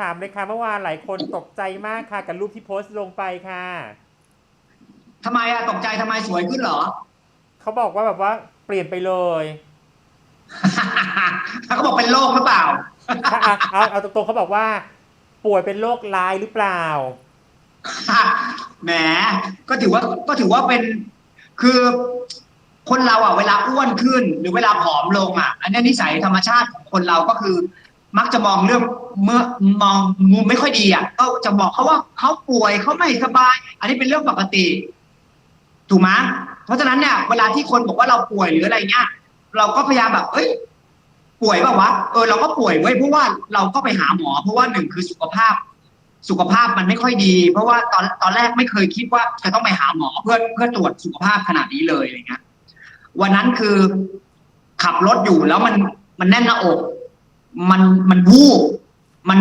ถามเลยค่ะเมื่อวานหลายคนตกใจมากค่ะ กับรูปที่โพสต์ลงไปค่ะทำไมอะตกใจทำไมสวยขึ้นเหรอ เขาบอกว่าแบบว่าเปลี่ยนไปเลยเขาบอกเป็นโรคหรือเปล่าถ้าเอาเอาเอาตรงๆเขาบอกว่า ป่วยเป็นโรคร้ายหรือเปล่าแหมก็ถือว่าก็ถือว่าเป็นคือคนเราอะเวลาอ้วนขึ้น หรือเวลาผอมลงอะ อันนี้นิสัยธรรมชาติของคนเราก็คือ มักจะมองเรื่องเมื่อมองมุมไม่ค่อยดีอะก็จะบอกเขาว่าเขาป่วยเขาไม่สบาย อันนี้เป็นเรื่องปกติ ถูกไหมเพราะฉะนั้นเนี่ยเวลาที่คนบอกว่าเราป่วยหรืออะไรเงี้ยเราก็พยายามแบบ เอ้ย ป่วยป่าวะเออเราก็ป่วยเว้ยเพราะว่าเราก็ไปหาหมอ เพราะว่าหนึ่งคือสุขภาพ สุขภาพมันไม่ค่อยดี เพราะว่าตอนตอนแรกไม่เคยคิดว่าจะต้องไปหาหมอเพื่อเพื่อตรวจสุขภาพขนาดนี้เลยอะไรเงี้ยวันนั้นคือขับรถอยู่แล้วมันมันแน่นหน้าอก มันมันวูบมัน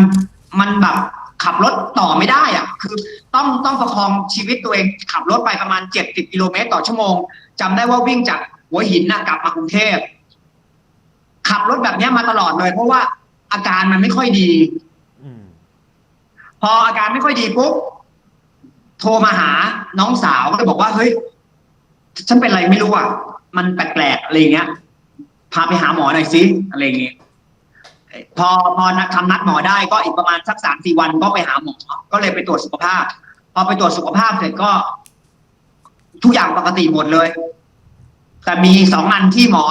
มันแบบขับรถต่อไม่ได้อะคือต้องต้องประคองชีวิตตัวเอง ขับรถไปประมาณเจ็ดสิบกิโลเมตรต่อชั่วโมงจำได้ว่าวิ่งจากหัวหินนะกลับมากรุงเทพขับรถแบบเนี้ยมาตลอดเลย เพราะว่าอาการมันไม่ค่อยดีอืมพออาการไม่ค่อยดีปุ๊บโทรมาหาน้องสาวก็เลยบอกว่าเฮ้ย ฉันเป็นอะไรไม่รู้อะ มันแปลกๆอะไรอย่างเงี้ย พาไปหาหมอหน่อยสิอะไรอย่างเงี้ย พอพอนัดคำนัดหมอได้ก็อีกประมาณสักสามสี่วันก็ไปหาหมอ ก็เลยไปตรวจสุขภาพ พอไปตรวจสุขภาพเสร็จก็ ทุกอย่างปกติหมดเลย แต่มีสองอันที่หมอ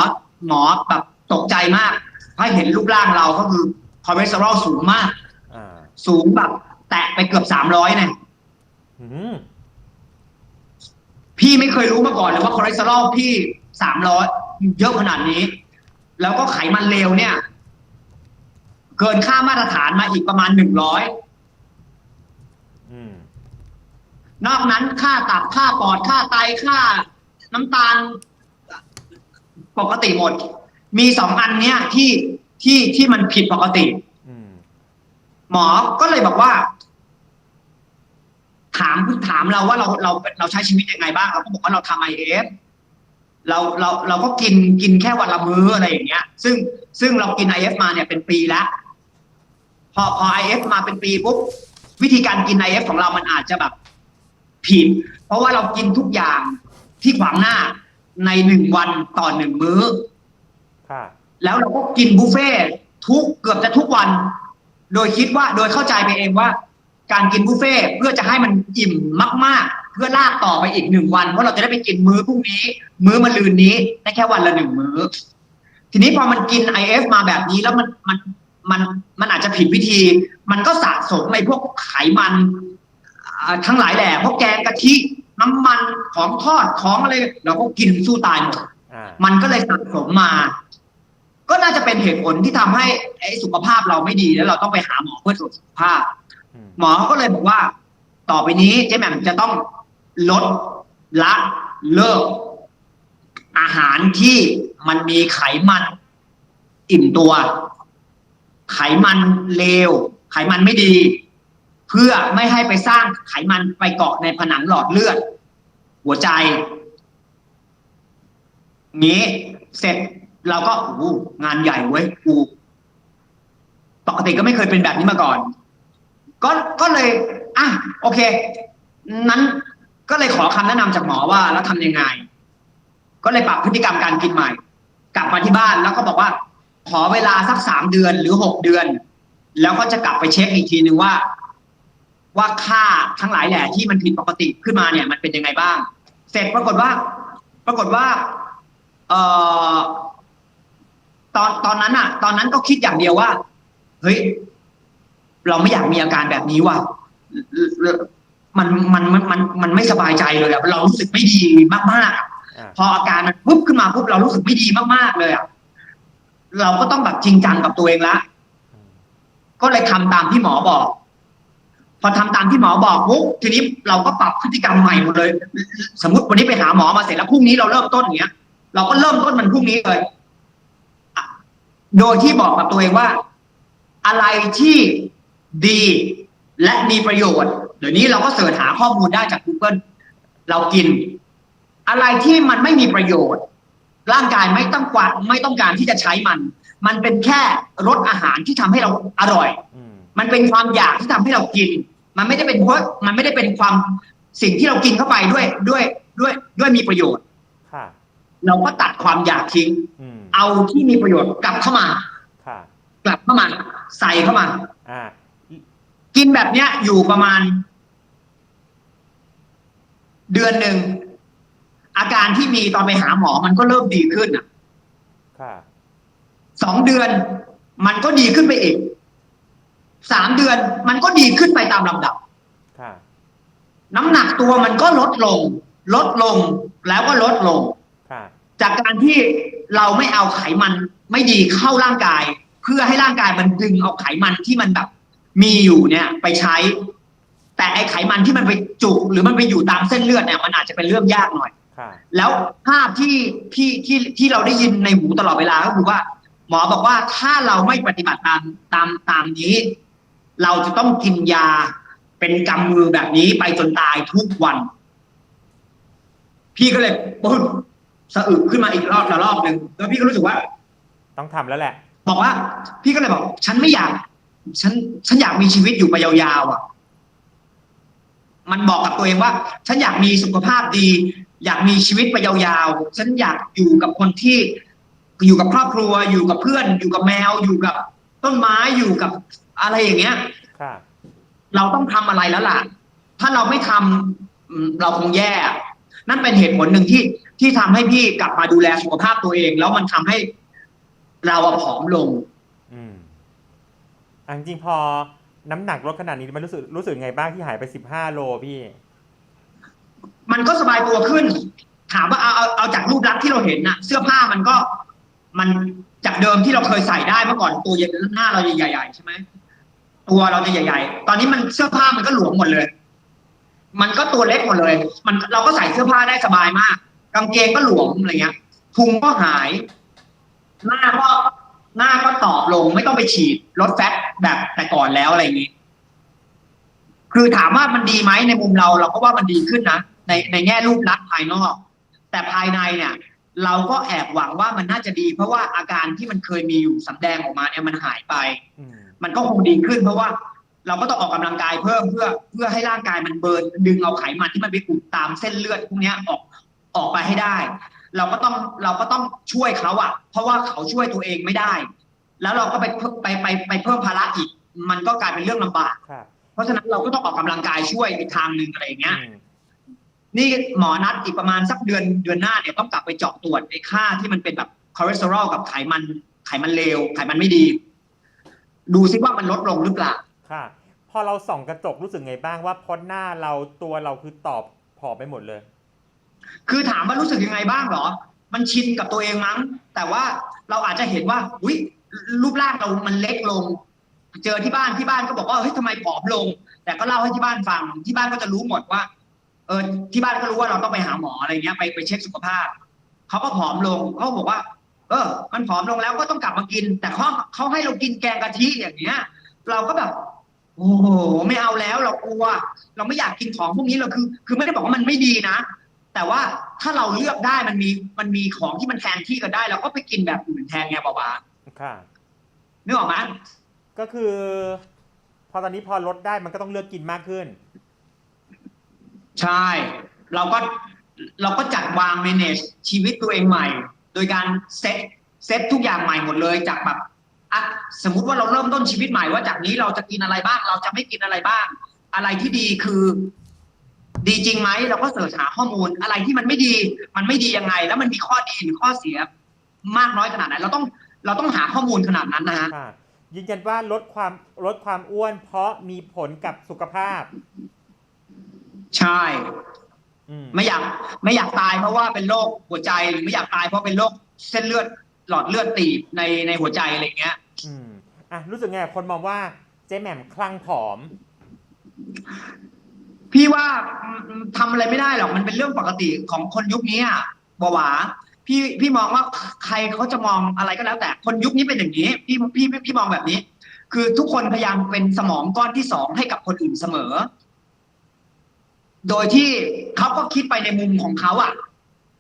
หมอแบบตกใจมากถ้าเห็นรูปร่างเราก็คือคอเลสเตอรอลสูงมากอ่าสูงแบบ แตะไปเกือบสามร้อยเนี่ยอืมพี่ไม่เคยรู้มาก่อนเลยว่าคอเลสเตอรอลพี่สามร้อยเยอะขนาดนี้ แล้วก็ไขมันเลวเนี่ย เกินค่ามาตรฐานมาอีกประมาณหนึ่งร้อยอืมนอกนั้นค่าตับค่าปอดค่าไตค่าน้ำตาล ปกติหมด มีสองอันเนี้ยที่ที่ที่มันผิดปกติอืมหมอก็เลยบอกว่า ถามถามเราว่าเราเราเราใช้ชีวิตยังไงบ้างเราก็บอกว่าเราทำไอเอฟเราเราเราก็กินกินแค่วันละมื้ออะไรอย่างเงี้ย ซึ่งซึ่งเรากินไอเอฟมาเนี่ยเป็นปีแล้วพ อพอไอเอฟมาเป็นปีปุ๊บวิธีการกินไอเอฟของเรามันอาจจะแบบผิด เพราะว่าเรากินทุกอย่างที่ขวางหน้าในหนึ่งวันต่อหนึ่งมื้อค่ะแล้วเราก็กินบุฟเฟ่ต์ทุกเกือบจะทุกวัน โดยคิดว่าโดยเข้าใจไปเองว่า การกินบุฟเฟ่ต์เพื่อจะให้มันอิ่มมาก ๆ เพื่อลากต่อไปอีกหนึ่งวันเพราะเราจะได้ไปกินมื้อพรุ่งนี้ มื้อมะรืนนี้ได้แค่วันละหนึ่งมื้อ ทีนี้พอมันกิน IF มาแบบนี้แล้วมันมัน มันมันอาจจะผิดวิธี มันก็สะสมในพวกไขมันอ่าทั้งหลายแหล่พวกแกงกะทิน้ำมันของทอดของอะไรเราก็กินสู้ตายหมดอ่ามันก็เลยสะสมมา ก็น่าจะเป็นเหตุผลที่ทำให้ไอ้สุขภาพเราไม่ดีแล้วเราต้องไปหาหมอเพื่อตรวจสุขภาพอืมหมอเขาก็เลยบอกว่า ต่อไปนี้เจ๊แหม่มจะต้องลดละเลิก อาหารที่มันมีไขมันอิ่มตัว ไขมันเลว ไขมันไม่ดี เพื่อไม่ให้ไปสร้างไขมันไปเกาะในผนังหลอดเลือด หัวใจงี้เสร็จเราก็โอ้งานใหญ่เว้ยกูปกติก็ไม่เคยเป็นแบบนี้มาก่อน ก็ก็เลยอะโอเค นั้นก็เลยขอคำแนะนำจากหมอว่าแล้วทำยังไง ก็เลยปรับพฤติกรรมการกินใหม่ กลับมาที่บ้านแล้วก็บอกว่า ขอเวลาสักสามเดือนหรือหกเดือน แล้วก็จะกลับไปเช็คอีกทีนึงว่า ว่าค่าทั้งหลายแหล่ที่มันผิดปกติขึ้นมาเนี่ย มันเป็นยังไงบ้าง เสร็จปรากฏว่า ปรากฏว่าเอ่อตอนตอนนั้นอะตอนนั้นก็คิดอย่างเดียวว่า เฮ้ย เราไม่อยากมีอาการแบบนี้ว่ะมันมันมันมันมันไม่สบายใจเลยอะเรารู้สึกไม่ดีมากๆอะอ่าพออาการมันปุ๊บขึ้นมาปุ๊บเรารู้สึกไม่ดีมากๆเลยอะ เราก็ต้องแบบจริงจังกับตัวเองละอืมก็เลยทำตามที่หมอบอก พอทำตามที่หมอบอกปุ๊บทีนี้เราก็ปรับพฤติกรรมใหม่หมดเลย สมมติวันนี้ไปหาหมอมาเสร็จแล้วพรุ่งนี้เราเริ่มต้นอย่างเงี้ย เราก็เริ่มต้นมันพรุ่งนี้เลยอะโดยที่บอกกับตัวเองว่า อะไรที่ดีและมีประโยชน์เดี๋ยวนี้เราก็เสิร์ชหาข้อมูลได้จาก Google เรากิน อะไรที่มันไม่มีประโยชน์ ร่างกายไม่ต้องกวาดไม่ต้องการที่จะใช้มัน มันเป็นแค่รสอาหารที่ทำให้เราอร่อยอืมมันเป็นความอยากที่ทำให้เรากิน มันไม่ได้เป็นเพราะมันไม่ได้เป็นความสิ่งที่เรากินเข้าไปด้วยด้วยด้วยด้วยมีประโยชน์ค่ะเราก็ตัดความอยากทิ้งอืมเอาที่มีประโยชน์กลับเข้ามาค่ะกลับเข้ามา ใส่เข้ามาอ่ากินแบบเนี้ยอยู่ประมาณ เดือนหนึ่ง อาการที่มีตอนไปหาหมอมันก็เริ่มดีขึ้นอะค่ะสองเดือนมันก็ดีขึ้นไปอีกสามเดือนมันก็ดีขึ้นไปตามลำดับค่ะน้ำหนักตัวมันก็ลดลง ลดลงแล้วก็ลดลงค่ะจากการที่เราไม่เอาไขมันไม่ดีเข้าร่างกาย เพื่อให้ร่างกายมันดึงเอาไขมันที่มันแบบ มีอยู่เนี่ย ไปใช้ แต่ไอไขมันที่มันไปจุกหรือมันไปอยู่ตามเส้นเลือดเนี่ยมันอาจจะเป็นเรื่องยากหน่อยค่ะ แล้วภาพที่ที่ที่ที่เราได้ยินในหูตลอดเวลาก็คือว่า หมอบอกว่าถ้าเราไม่ปฏิบัติตามตามตามนี้ เราจะต้องกินยาเป็นกำมือแบบนี้ไปจนตายทุกวัน พี่ก็เลยปุ๊บสะอึกขึ้นมาอีกรอบละรอบหนึ่งแล้วพี่ก็รู้สึกว่า ต้องทำแล้วแหละ บอกว่า พี่ก็เลยบอก ฉันไม่อยาก ฉัน ฉันอยากมีชีวิตอยู่ไปยาวๆอะ มันบอกกับตัวเองว่า ฉันอยากมีสุขภาพดี อยากมีชีวิตไปยาวๆ ฉันอยากอยู่กับคนที่ อยู่กับครอบครัว อยู่กับเพื่อน อยู่กับแมว อยู่กับต้นไม้ อยู่กับอะไรอย่างเงี้ยค่ะเราต้องทำอะไรแล้วล่ะ ถ้าเราไม่ทำอืมเราคงแย่ นั่นเป็นเหตุผลหนึ่งที่ที่ทำให้พี่กลับมาดูแลสุขภาพตัวเอง แล้วมันทำให้เราอะผอมลง อืมอันจริงๆพอน้ำหนักลดขนาดนี้มันรู้สึกรู้สึกไงบ้างที่หายไปสิบห้าโลพี่ มันก็สบายตัวขึ้น ถามว่าเอาเอาเอาจากรูปลักษณ์ที่เราเห็นน่ะ เสื้อผ้ามันก็มันจากเดิมที่เราเคยใส่ได้เมื่อก่อนตัวใหญ่หน้าเราใหญ่ๆใช่ไหมตัวเราจะใหญ่ ๆ ตอนนี้มันเสื้อผ้ามันก็หลวมหมดเลย มันก็ตัวเล็กหมดเลย มันเราก็ใส่เสื้อผ้าได้สบายมาก กางเกงก็หลวมอะไรเงี้ยพุงก็หาย หน้าก็หน้าก็ตอบลง ไม่ต้องไปฉีดลดแฟตแบบแต่ก่อนแล้วอะไรอย่างนี้ คือถามว่ามันดีไหมในมุมเรา เราก็ว่ามันดีขึ้นนะ ในในแง่รูปลักษณ์ภายนอก แต่ภายในเนี่ยเราก็แอบหวังว่ามันน่าจะดี เพราะว่าอาการที่มันเคยมีอยู่สำแดงออกมาเนี่ยมันหายไปอืมมันก็คงดีขึ้น เพราะว่าเราก็ต้องออกกำลังกายเพิ่มเพื่อเพื่อให้ร่างกายมันเบิร์นดึงเอาไขมันที่มันไปอุดตามเส้นเลือดพวกเนี้ยออกออกไปให้ได้ เราก็ต้องเราก็ต้องช่วยเขาอะเพราะว่าเขาช่วยตัวเองไม่ได้ แล้วเราก็ไปเพิ่มไปไปไปเพิ่มภาระอีก มันก็กลายเป็นเรื่องลำบากค่ะเพราะฉะนั้นเราก็ต้องออกกำลังกายช่วยอีกทางหนึ่งอะไรอย่างเงี้ยอืม นี่หมอนัดอีกประมาณสักเดือนเดือนหน้าเนี่ยต้องกลับไปเจาะตรวจไอ้ค่าที่มันเป็นแบบคอเลสเตอรอลกับไขมันไขมันเลวไขมันไม่ดี ดูซิว่ามันลดลงหรือเปล่าค่ะ พอเราส่องกระจกรู้สึกไงบ้างว่าพ้นหน้าเราตัวเราคือตอบผอมไปหมดเลย คือถามว่ารู้สึกยังไงบ้างเหรอ มันชินกับตัวเองมั้ง แต่ว่าเราอาจจะเห็นว่าอุ้ยรูปร่างเรามันเล็กลง เจอที่บ้านที่บ้านก็บอกว่าเฮ้ยทำไมผอมลง แต่ก็เล่าให้ที่บ้านฟังที่บ้านก็จะรู้หมดว่า เออที่บ้านก็รู้ว่าเราต้องไปหาหมออะไรเงี้ยไปไปเช็คสุขภาพเขาก็ผอมลงเขาบอกว่า เออ มันผอมลงแล้วก็ต้องกลับมากิน แต่เขาเขาให้เรากินแกงกะทิอย่างเงี้ย เราก็แบบโอ้โหไม่เอาแล้วเรากลัว เราไม่อยากกินของพวกนี้เราคือ คือไม่ได้บอกว่ามันไม่ดีนะ แต่ว่าถ้าเราเลือกได้มันมีมันมีของที่มันแทนที่กันได้เราก็ไปกินแบบอื่นแทนไงบาบาค่ะนึกออกไหมก็คือ พอตอนนี้พอลดได้มันก็ต้องเลือกกินมากขึ้น ใช่ เราก็เราก็จัดวาง manage ชีวิตตัวเองใหม่ โดยการเซตเซตทุกอย่างใหม่หมดเลยจากแบบอะสมมุติว่าเราเริ่มต้นชีวิตใหม่ว่าจากนี้เราจะกินอะไรบ้าง เราจะไม่กินอะไรบ้าง อะไรที่ดีคือ ดีจริงไหมเราก็เสิร์ชหาข้อมูลอะไรที่มันไม่ดี มันไม่ดียังไง แล้วมันมีข้อดีหรือข้อเสีย มากน้อยขนาดไหนเราต้องเราต้องหาข้อมูลขนาดนั้นนะฮะค่ะยืนยันว่าลดความลดความอ้วนเพราะมีผลกับสุขภาพ ใช่อืมไม่อยาก ไม่อยากตายเพราะว่าเป็นโรคหัวใจหรือไม่อยากตายเพราะเป็นโรคเส้นเลือดหลอดเลือดตีบในในหัวใจอะไรเงี้ย อืมอะรู้สึกไงคนมองว่าเจ๊แหม่มคลั่งผอม พี่ว่าอืมทำอะไรไม่ได้หรอกมันเป็นเรื่องปกติของคนยุคนี้อะบหวาพี่พี่มองว่าใครเขาจะมองอะไรก็แล้วแต่คนยุคนี้เป็นอย่างนี้ พี่พี่พี่พี่มองแบบนี้ คือทุกคนพยายามเป็นสมองก้อนที่สองให้กับคนอื่นเสมอ โดยที่เขาก็คิดไปในมุมของเขาอะ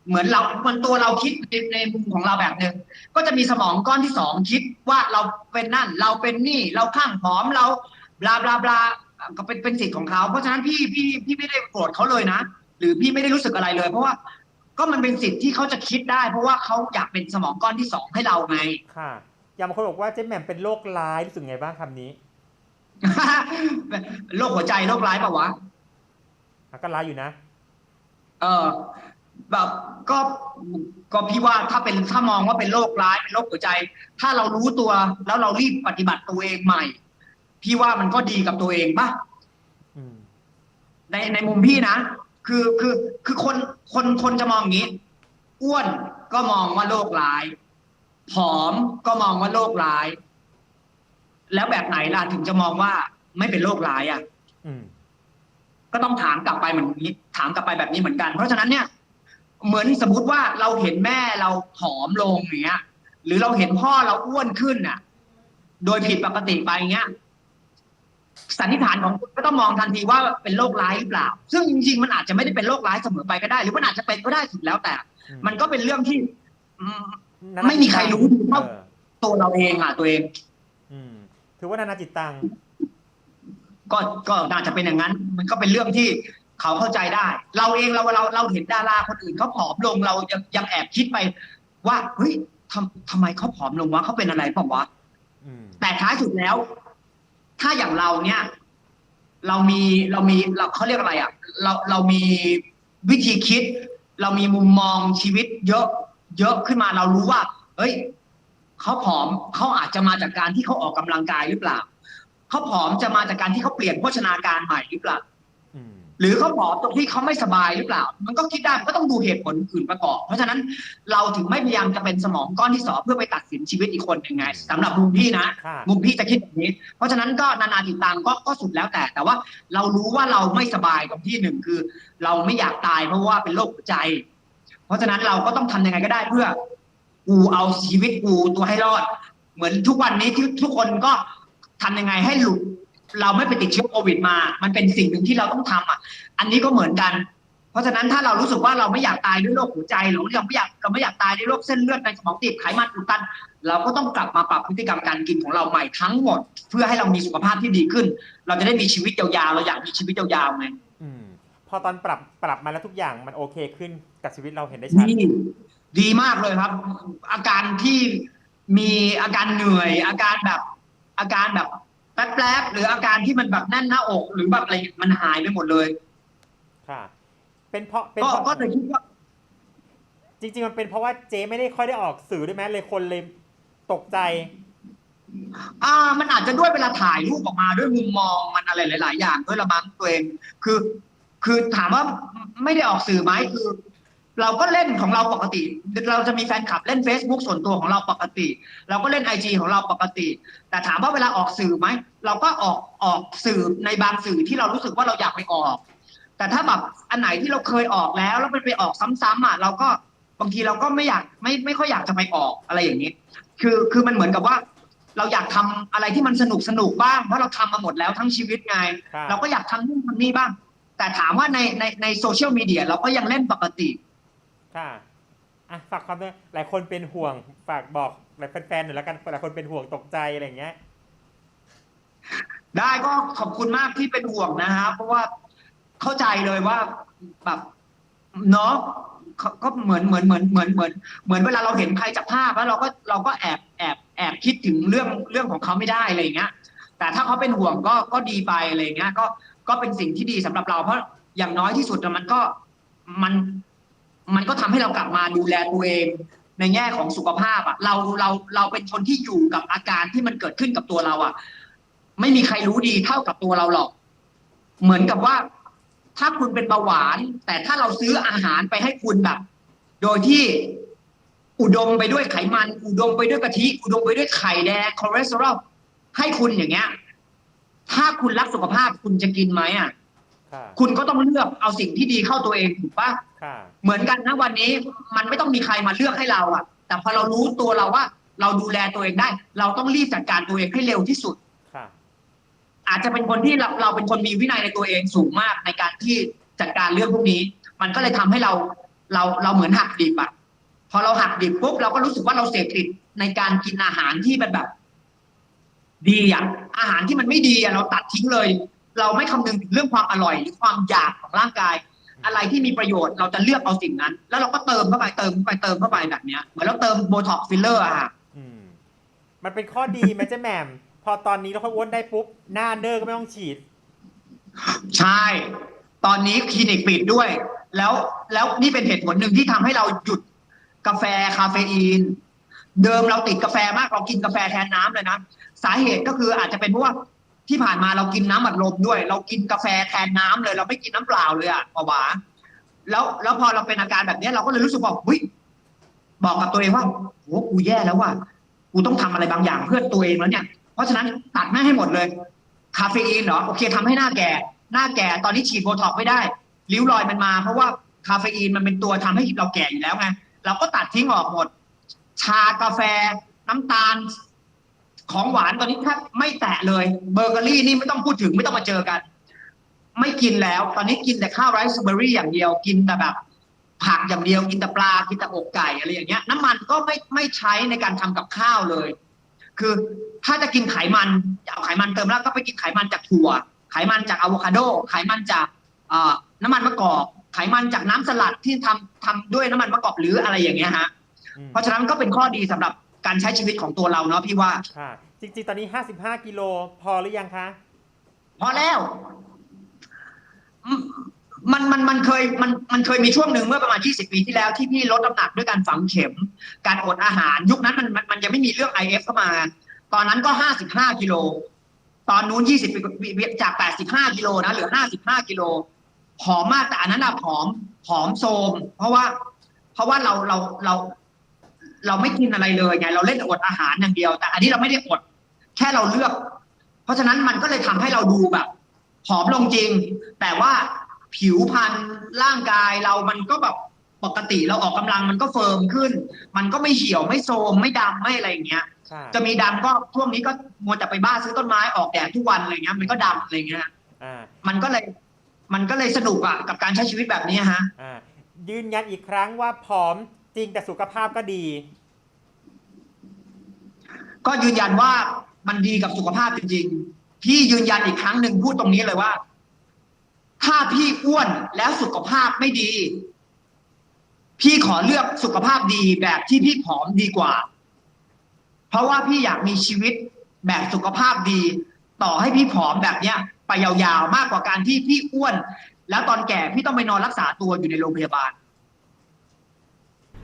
เหมือนเราเหมือนตัวเราคิดในในมุมของเราแบบหนึ่งก็จะมีสมองก้อนที่สองคิดว่าเราเป็นนั่น เราเป็นนี่เราข้างผอมเราบลาบลาบลาก็เป็นเป็นสิทธิ์ของเขา เพราะฉะนั้นพี่พี่พี่ไม่ได้โกรธเขาเลยนะ หรือพี่ไม่ได้รู้สึกอะไรเลย เพราะว่าก็มันเป็นสิทธิ์ที่เขาจะคิดได้ เพราะว่าเขาอยากเป็นสมองก้อนที่สองให้เราไงค่ะอย่างบางคนบอกว่าเจ๊แหม่มเป็นโรคร้ายรู้สึกไงบ้างคำนี้โรคหัวใจโรคร้ายเปล่าวะอะ ก็ร้ายอยู่นะ เออ แบบก็ก็พี่ว่าถ้าเป็นถ้ามองว่าเป็นโรคร้ายเป็นโรคหัวใจ ถ้าเรารู้ตัวแล้วเรารีบปฏิบัติตัวเองใหม่ พี่ว่ามันก็ดีกับตัวเองปะอืมในในมุมพี่นะคือคือคือคนคนคนจะมองอย่างนี้ อ้วนก็มองว่าโรคร้าย ผอมก็มองว่าโรคร้าย แล้วแบบไหนล่ะถึงจะมองว่าไม่เป็นโรคร้ายอะ อืม ก็ต้องถามกลับไปเหมือนนี้ ถามกลับไปแบบนี้เหมือนกัน เพราะฉะนั้นเนี่ย เหมือนสมมุติว่าเราเห็นแม่เราผอมลงอย่างเงี้ย หรือเราเห็นพ่อเราอ้วนขึ้นน่ะ โดยผิดปกติไปเงี้ยสันนิษฐานของคุณก็ต้องมองทันทีว่าเป็นโรคร้ายหรือเปล่า ซึ่งจริงๆมันอาจจะไม่ได้เป็นโรคร้ายเสมอไปก็ได้ หรือมันอาจจะเป็นก็ได้สุดแล้วแต่อืมันก็เป็นเรื่องที่อืมนานาไม่มีใครรู้จิตเท่าตังเออตัวเราเองอะตัวเองอืมถือว่านานาจิตตัง ก็ก็น่าจะเป็นอย่างนั้น มันก็เป็นเรื่องที่เขาเข้าใจได้ เราเองเราเราเราเห็นดาราคนอื่นเขาผอมลงเรายังยังแอบคิดไป ว่าเฮ้ยทำทำไมเขาผอมลงวะเขาเป็นอะไรเปล่าวะอืมแต่ท้ายสุดแล้ว ถ้าอย่างเราเนี่ย เรามีเรามีเราเขาเรียกอะไรอะ เราเรามีวิธีคิด เรามีมุมมองชีวิต เยอะ เยอะขึ้นมาเรารู้ว่า เฮ้ยเขาผอมเขาอาจจะมาจากการที่เขาออกกำลังกายหรือเปล่า เขาผอมจะมาจากการที่เขาเปลี่ยนโภชนาการใหม่หรือเปล่าอืมหรือเขาผอมตรงที่เขาไม่สบายหรือเปล่า มันก็คิดได้มันก็ต้องดูเหตุผลอื่นประกอบ เพราะฉะนั้นเราถึงไม่พยายามจะเป็นสมองก้อนที่สองเพื่อไปตัดสินชีวิตอีกคนยังไงสำหรับมุมพี่นะค่ะมุมพี่จะคิดแบบนี้ เพราะฉะนั้นก็นานาจิตตังก็ก็สุดแล้วแต่ แต่ว่าเรารู้ว่าเราไม่สบายตรงที่หนึ่งคือ เราไม่อยากตายเพราะว่าเป็นโรคหัวใจ เพราะฉะนั้นเราก็ต้องทำยังไงก็ได้เพื่อ กูเอาชีวิตกูตัวให้รอด เหมือนทุกวันนี้ที่ทุกคนก็ ทำยังไงให้หลุดเราไม่ไปติดเชื้อโควิดมา มันเป็นสิ่งหนึ่งที่เราต้องทำอะ อันนี้ก็เหมือนกัน เพราะฉะนั้นถ้าเรารู้สึกว่าเราไม่อยากตายด้วยโรคหัวใจหรือเราไม่อยากเราไม่อยากตายด้วยโรคเส้นเลือดในสมองตีบไขมันอุดตัน เราก็ต้องกลับมาปรับพฤติกรรมการกินของเราใหม่ทั้งหมด เพื่อให้เรามีสุขภาพที่ดีขึ้น เราจะได้มีชีวิตยาวๆเราอยากมีชีวิตยาวๆไงอืมพอตอนปรับปรับมาแล้วทุกอย่างมันโอเคขึ้นกับชีวิตเราเห็นได้ชัดดีดีมากเลยครับ อาการที่มีอาการเหนื่อยอาการแบบ อาการแบบแป๊บๆหรืออาการที่มันแบบแน่นหน้าอก หรือแบบอะไรมันหายไปหมดเลยค่ะเป็นเพราะเป็นก็เพราะก็เลยคิดว่าจริง ๆ มันเป็นเพราะว่าเจ๊ไม่ได้ค่อยได้ออกสื่อด้วยไหมเลยคนเลยตกใจ อ่า มันอาจจะด้วยเวลาถ่ายรูปออกมาด้วยมุมมองมันอะไรหลาย ๆ อย่างด้วยละมั้งตัวเองคือ คือถามว่าไม่ได้ออกสื่อไหมคือ เราก็เล่นของเราปกติ เราจะมีแฟนคลับเล่น Facebook ส่วนตัวของเราปกติ เราก็เล่นไอจของเราปกติ แต่ถามว่าเวลาออกสื่อไหม เราก็ออกออกสื่อในบางสื่อที่เรารู้สึกว่าเราอยากไปออก แต่ถ้าแบบอันไหนที่เราเคยออกแล้ว แล้วมันไปออกซ้ำๆอะเราก็บางทีเราก็ไม่อยากไม่ไม่ค่อยอยากจะไปออกอะไรอย่างนี้ คือคือมันเหมือนกับว่า เราอยากทำอะไรที่มันสนุกสนุกบ้างเพราะเราทำมาหมดแล้วทั้งชีวิตไงค่ะเราก็อยากทำนู่นทำนี่บ้าง แต่ถามว่าในในในโซเชียลมีเดียเราก็ยังเล่นปกติ ค่ะอะฝากความด้วยหลายคนเป็นห่วง ฝากบอกหลายแฟนๆหน่อยแล้วกันหลายคนเป็นห่วงตกใจอะไรอย่างเงี้ย ได้ก็ขอบคุณมากที่เป็นห่วงนะฮะเพราะว่าเข้าใจเลยว่าแบบเนาะเขาก็เหมือนเหมือนเหมือนเหมือนเหมือน เหมือนเวลาเราเห็นใครจากภาพแล้วเราก็เราก็แอบแอบแอบคิดถึงเรื่องเรื่องของเขาไม่ได้อะไรอย่างเงี้ย แต่ถ้าเขาเป็นห่วงก็ก็ดีไปอะไรอย่างเงี้ย ก็ก็เป็นสิ่งที่ดีสำหรับเราเพราะอย่างน้อยที่สุดมันก็มัน มันก็ทำให้เรากลับมาดูแลตัวเอง ในแง่ของสุขภาพอะเราเราเราเป็นคนที่อยู่กับอาการที่มันเกิดขึ้นกับตัวเราอะ ไม่มีใครรู้ดีเท่ากับตัวเราหรอก เหมือนกับว่า ถ้าคุณเป็นเบาหวาน แต่ถ้าเราซื้ออาหารไปให้คุณแบบ โดยที่อุดมไปด้วยไขมัน อุดมไปด้วยกะทิ อุดมไปด้วยไข่แดงคอเลสเตอรอลให้คุณอย่างเงี้ย ถ้าคุณรักสุขภาพคุณจะกินไหมอะ ค่ะคุณก็ต้องเลือกเอาสิ่งที่ดีเข้าตัวเองถูกปะค่ะเหมือนกันนะวันนี้มันไม่ต้องมีใครมาเลือกให้เราอะแต่พอเรารู้ตัวเราว่า เราดูแลตัวเองได้ เราต้องรีบจัดการตัวเองให้เร็วที่สุดค่ะอาจจะเป็นคนที่เราเราเป็นคนมีวินัยในตัวเองสูงมากในการที่จัดการเรื่องพวกนี้ มันก็เลยทำให้เราเราเราเหมือนหักดิบอะพอเราหักดิบปุ๊บเราก็รู้สึกว่าเราเสพติดในการกินอาหารที่มันแบบ ดีอะอาหารที่มันไม่ดีอะเราตัดทิ้งเลย เราไม่คำนึงถึงเรื่องความอร่อยหรือความอยากของร่างกาย อะไรที่มีประโยชน์เราจะเลือกเอาสิ่งนั้น แล้วเราก็เติมเข้าไปเติมเข้าไปเติมเข้าไปแบบเนี้ยเหมือนเราเติมโบท็อกฟิลเลอร์อะค่ะอืมมันเป็นข้อดีไหมเจ๊แหม่มพอตอนนี้เราค่อยอ้วนได้ปุ๊บหน้าเนอร์ก็ไม่ต้องฉีด ใช่ ตอนนี้คลินิกปิดด้วย แล้วแล้วนี่เป็นเหตุผลหนึ่งที่ทำให้เราหยุดกาแฟคาเฟอีน เดิมเราติดกาแฟมากเรากินกาแฟแทนน้ำเลยนะสาเหตุก็คืออาจจะเป็นเพราะว่า ที่ผ่านมาเรากินน้ำอัดลมด้วย เรากินกาแฟแทนน้ำเลย เราไม่กินน้ำเปล่าเลยอะปะหวาแล้วแล้วพอเราเป็นอาการแบบนี้เราก็เลยรู้สึกว่าหุ้ยบอกกับตัวเองว่าโหกูแย่แล้วว่ากูต้องทำอะไรบางอย่างเพื่อตัวเองแล้วเนี่ย เพราะฉะนั้นตัดแม่ให้หมดเลย คาเฟอีนเหรอโอเคทำให้หน้าแก่ หน้าแก่ตอนนี้ฉีดโบท็อกไม่ได้ริ้วรอยมันมา เพราะว่าคาเฟอีนมันเป็นตัวทำให้เราแก่อยู่แล้วไงเราก็ตัดทิ้งออกหมด ชากาแฟน้ำตาล ของหวานตอนนี้แทบไม่แตะเลย เบเกอรี่นี่ไม่ต้องพูดถึงไม่ต้องมาเจอกัน ไม่กินแล้ว ตอนนี้กินแต่ข้าวไรซ์เบอร์รี่อย่างเดียว กินแต่แบบผักอย่างเดียวกินแต่ปลากินแต่อกไก่อะไรอย่างเงี้ย น้ำมันก็ไม่ไม่ใช้ในการทำกับข้าวเลย คือถ้าจะกินไขมันจะเอาไขมันเติมแล้วก็ไปกินไขมันจากถั่ว ไขมันจากอะโวคาโด ไขมันจากเอ่อน้ำมันมะกอก ไขมันจากน้ำสลัดที่ทำทำด้วยน้ำมันมะกอกหรืออะไรอย่างเงี้ยฮะอืมเพราะฉะนั้นก็เป็นข้อดีสำหรับ การใช้ชีวิตของตัวเราเนาะพี่ว่า ค่ะ จริง ๆ ตอนนี้ 55 กิโลพอหรือยังคะ พอแล้วอืมมันมันมันเคยมันมันเคยมีช่วงหนึ่งเมื่อประมาณ 20 ปีที่แล้วที่พี่ลดน้ำหนักด้วยการฝังเข็ม การอดอาหาร ยุคนั้นมันมันมันยังไม่มีเรื่อง IF เข้ามา ตอนนั้นก็ 55 กิโล ตอนนู้น 20ปีจาก 85 กิโลนะเหลือ 55 กิโลผอมมากแต่อันนั้นอะผอมผอมโซมเพราะว่า เพราะว่าเราเราเรา เราไม่กินอะไรเลยไงเราเล่นอดอาหารอย่างเดียว แต่อันนี้เราไม่ได้อด แค่เราเลือก เพราะฉะนั้นมันก็เลยทำให้เราดูแบบผอมลงจริง แต่ว่าผิวพรรณร่างกายเรามันก็แบบปกติเราออกกำลังมันก็เฟิร์มขึ้น มันก็ไม่เหี่ยวไม่โทรมไม่ดำไม่อะไรอย่างเงี้ยค่ะจะมีดำก็ช่วงนี้ก็มัวแต่ไปบ้าซื้อต้นไม้ออกแดดทุกวันอะไรเงี้ยมันก็ดำอะไรเงี้ยอ่ามันก็เลยมันก็เลยสนุกอะกับการใช้ชีวิตแบบนี้ฮะอ่ายืนยันอีกครั้งว่าผอม จริงแต่สุขภาพก็ดี ก็ยืนยันว่ามันดีกับสุขภาพจริงๆ พี่ยืนยันอีกครั้งหนึ่งพูดตรงนี้เลยว่า ถ้าพี่อ้วนแล้วสุขภาพไม่ดี พี่ขอเลือกสุขภาพดีแบบที่พี่ผอมดีกว่า เพราะว่าพี่อยากมีชีวิตแบบสุขภาพดี ต่อให้พี่ผอมแบบเนี้ย ไปยาวๆมากกว่าการที่พี่อ้วน แล้วตอนแก่พี่ต้องไปนอนรักษาตัวอยู่ในโรงพยาบาล